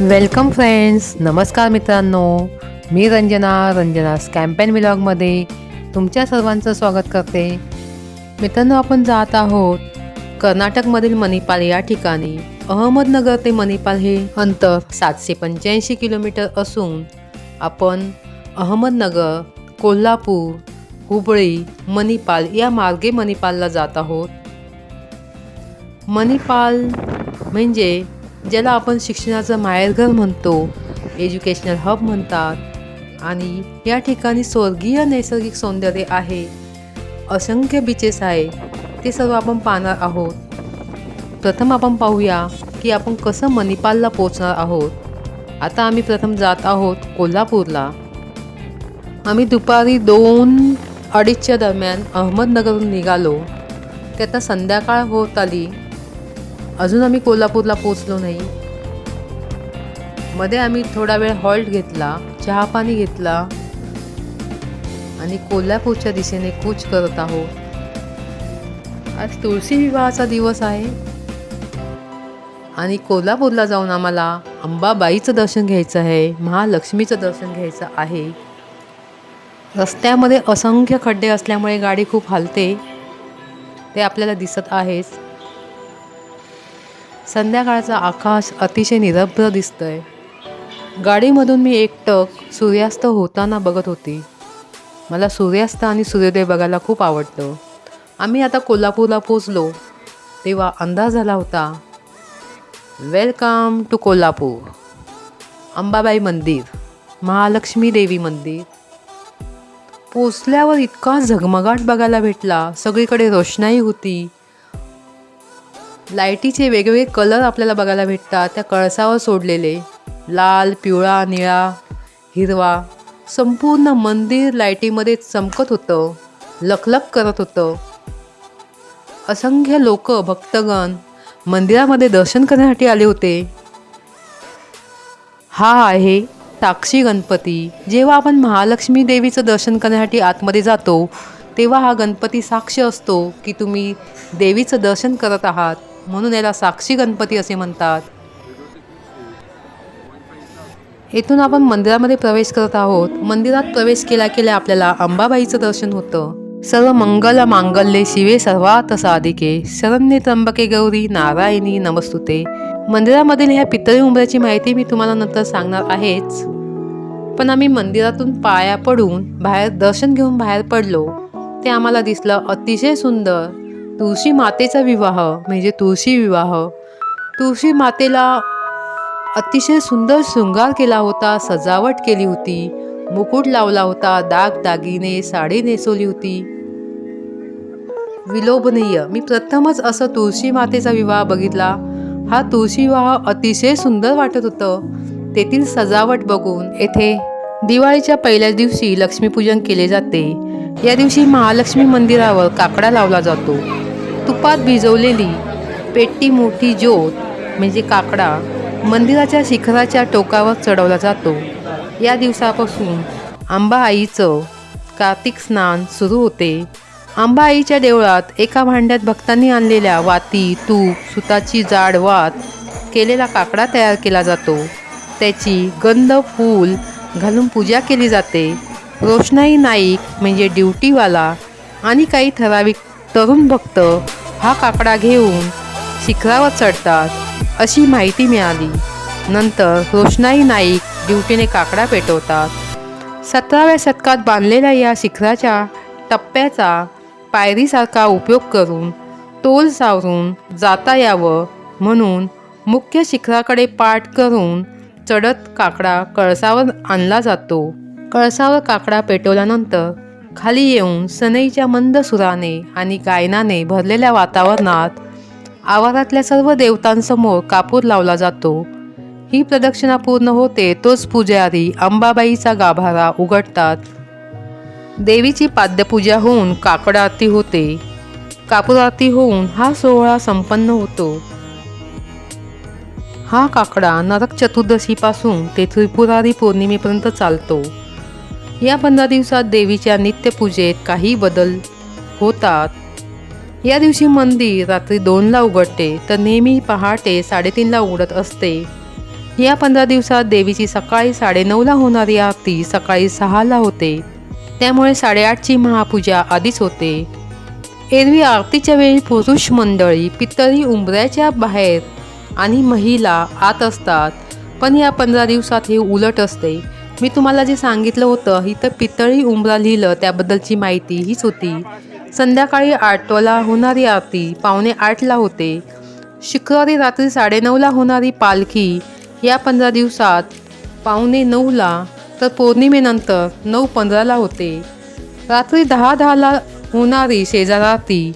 Welcome friends नमस्कार मित्रांनो. मी रंजना रंजना स्कॅम्पेन विलॉगमध्ये तुमच्या सर्वांचं स्वागत करते. मित्रांनो आपण जात आहोत कर्नाटकमधील मणिपाल या ठिकाणी. अहमदनगर ते मणिपाल हे अंतर सातशे पंच्याऐंशी किलोमीटर असून आपण अहमदनगर कोल्हापूर हुबळी मणिपाल या मार्गे मणिपालला जात आहोत. मणिपाल म्हणजे ज्याला आपण शिक्षणाचं माहेरघर म्हणतो एज्युकेशनल हब म्हणतात आणि या ठिकाणी स्वर्गीय नैसर्गिक सौंदर्य आहे. असंख्य बीचेस आहे. ते सर्व आपण पाहणार आहोत. प्रथम आपण पाहूया की आपण कसं मणिपालला पोचणार आहोत. आता आम्ही प्रथम जात आहोत कोल्हापूरला. आम्ही दुपारी दोन अडीचच्या दरम्यान अहमदनगरहून निघालो. त्यात संध्याकाळ होत आली. अजून आम्ही कोल्हापूरला पोचलो नाही. मध्ये आम्ही थोडा वेळ हॉल्ट घेतला चहा पाणी घेतला आणि कोल्हापूरच्या दिशेने कूच करत आहोत. आज तुळशी विवाहाचा दिवस आहे. आणि कोल्हापूरला जाऊन आम्हाला अंबाबाईचं दर्शन घ्यायचं आहे महालक्ष्मीचं दर्शन घ्यायचं आहे. रस्त्यामध्ये असंख्य खड्डे असल्यामुळे गाडी खूप हलते. ते आपल्याला दिसत आहेच. संध्याकाळचा आकाश अतिशय निरभ्र दिसतंय. गाडीमधून मी एकटक सूर्यास्त होताना बघत होती. मला सूर्यास्त आणि सूर्योदय बघायला खूप आवडतं. आम्ही आता कोल्हापूरला पोचलो तेव्हा अंदाज झाला होता वेलकम टू कोल्हापूर. अंबाबाई मंदिर महालक्ष्मी देवी मंदिर. पोचल्यावर इतका झगमगाट बघायला भेटला. सगळीकडे रोषणाई होती. लाईटीचे वेगवेगळे कलर आपल्याला बघायला भेटतात. त्या कळसावर सोडलेले. लाल पिवळा निळा हिरवा. संपूर्ण मंदिर लाईटीमध्ये चमकत होतं. लखलख करत होतं. असंख्य लोक भक्तगण मंदिरामध्ये दर्शन करण्यासाठी आले होते. हा आहे साक्षी गणपती. जेव्हा आपण महालक्ष्मी देवीचं दर्शन करण्यासाठी आतमध्ये जातो तेव्हा हा गणपती साक्ष असतो की तुम्ही देवीचं दर्शन करत आहात. म्हणून याला साक्षी गणपती असे म्हणतात. येथून आपण मंदिरामध्ये प्रवेश करत आहोत. मंदिरात प्रवेश केला केल्या आपल्याला अंबाबाईचं दर्शन होतं. सर्व मंगल मांगल्ये शिवे सर्वात साधिके. शरण्ये त्र्यंबके गौरी नारायणी नमस्तुते. मंदिरामधील ह्या पितळी उंबऱ्याची माहिती मी तुम्हाला नंतर सांगणार आहेच. पण आम्ही मंदिरातून पाया पडून बाहेर दर्शन घेऊन बाहेर पडलो. ते आम्हाला दिसलं अतिशय सुंदर. तुळशी मातेचा विवाह म्हणजे तुळशी विवाह. तुळशी मातेला अतिशय सुंदर शृंगार केला होता सजावट केली होती. मुकुट लावला होता दाग दागिने साडी नेसवली होती. विलोभनीय. मी प्रथमच असं तुळशी मातेचा विवाह बघितला. हा तुळशी विवाह अतिशय सुंदर वाटत होतं. तेथील सजावट बघून येथे दिवाळीच्या पहिल्या दिवशी लक्ष्मीपूजन केले जाते. या दिवशी महालक्ष्मी मंदिरावर काकडा लावला जातो. तुपात भिजवलेली पेटी मोठी ज्योत म्हणजे काकडा मंदिराच्या शिखराच्या टोकावर चढवला जातो. या दिवसापासून आंबा आईचं कार्तिक स्नान सुरू होते. आंबा आईच्या देवळात एका भांड्यात भक्तांनी आणलेल्या वाती तूप सुताची जाड वात केलेला काकडा तयार केला जातो. त्याची गंध फूल घालून पूजा केली जाते. रोषणाई नाईक म्हणजे ड्युटीवाला आणि काही ठराविक तरुण भक्त हा काकडा घेऊन शिखरावर चढतात अशी माहिती मिळाली. नंतर रोषणाई नाईक ड्युटीने काकडा पेटवतात. सतराव्या शतकात बांधलेल्या या शिखराच्या टप्प्याचा पायरीसारखा उपयोग करून तोल सावरून जाता यावं म्हणून मुख्य शिखराकडे पाठ करून चढत काकडा कळसावर आणला जातो. कळसावर काकडा पेटवल्यानंतर खाली येऊन सनईच्या मंद सुराने आणि गायनाने भरलेल्या वातावरणात आवारातल्या सर्व देवतांसमोर कापूर लावला जातो. ही प्रदक्षिणा पूर्ण होते तोच पुजारी अंबाबाईचा गाभारा उघडतात. देवीची पाद्यपूजा होऊन काकड आरती होते. कापूर आरती होऊन हा सोहळा संपन्न होतो. हा काकडा नरक चतुर्दशीपासून ते त्रिपुरारी पौर्णिमेपर्यंत चालतो. या पंधरा दिवसात देवीच्या नित्यपूजेत काही बदल होतात. या दिवशी मंदिर रात्री दोनला उघडते तर नेहमी पहाटे साडेतीनला उघडत असते. या पंधरा दिवसात देवीची सकाळी साडेनऊला होणारी आरती सकाळी सहाला होते. त्यामुळे साडेआठची महापूजा आधीच होते. एरवी आरतीच्या वेळी पुरुष मंडळी पितळी उंबऱ्याच्या बाहेर आणि महिला आत असतात पण या पंधरा दिवसात हे उलट असते. मी तुम्हाला जे सांगितलं होतं इथं पितळी उंबरा लिहिलं त्याबद्दलची माहिती हीच होती. संध्याकाळी आठला होणारी आरती पावणे आठला होते. शुक्रवारी रात्री साडेनऊला होणारी पालखी या पंधरा दिवसात पावणे नऊला तर पौर्णिमेनंतर नऊ पंधराला होते. रात्री दहा दहाला होणारी शेजार आरती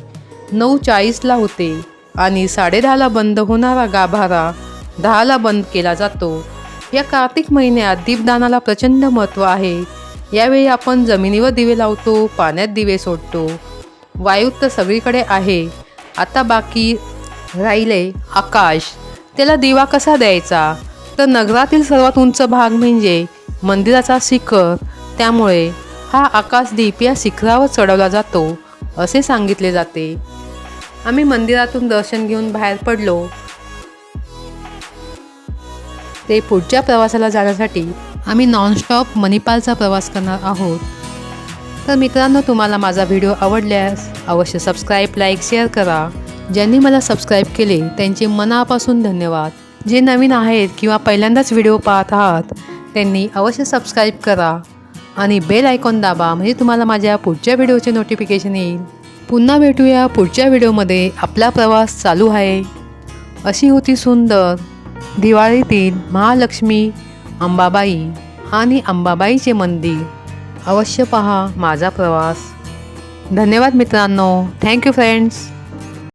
नऊ चाळीसला होते आणि साडेदहाला बंद होणारा गाभारा दहाला बंद केला जातो. या कार्तिक महिन्यात दीपदानाला प्रचंड महत्त्व आहे. यावेळी आपण जमिनीवर दिवे लावतो पाण्यात दिवे सोडतो. वायू तर सगळीकडे आहे. आता बाकी राहिले आकाश. त्याला दिवा कसा द्यायचा? तर नगरातील सर्वात उंच भाग म्हणजे मंदिराचा शिखर. त्यामुळे हा आकाशदीप या शिखरावर चढवला जातो असे सांगितले जाते. आम्ही मंदिरातून दर्शन घेऊन बाहेर पडलो. ते पुढच्या प्रवासाला जाण्यासाठी आम्ही नॉनस्टॉप मणिपालचा प्रवास करणार आहोत. तर मित्रांनो तुम्हाला माझा व्हिडिओ आवडल्यास अवश्य सबस्क्राईब लाईक शेअर करा. ज्यांनी मला सबस्क्राईब केले त्यांचे मनापासून धन्यवाद. जे नवीन आहेत किंवा पहिल्यांदाच व्हिडिओ पाहत आहात त्यांनी अवश्य सबस्क्राईब करा आणि बेल आयकॉन दाबा म्हणजे तुम्हाला माझ्या पुढच्या व्हिडिओचे नोटिफिकेशन येईल. पुन्हा भेटूया पुढच्या व्हिडिओमध्ये. आपला प्रवास चालू आहे. अशी होती सुंदर दिवाळीतील महालक्ष्मी अंबाबाई आणि अंबाबाईचे मंदिर. अवश्य पहा माझा प्रवास. धन्यवाद मित्रांनो. Thank you friends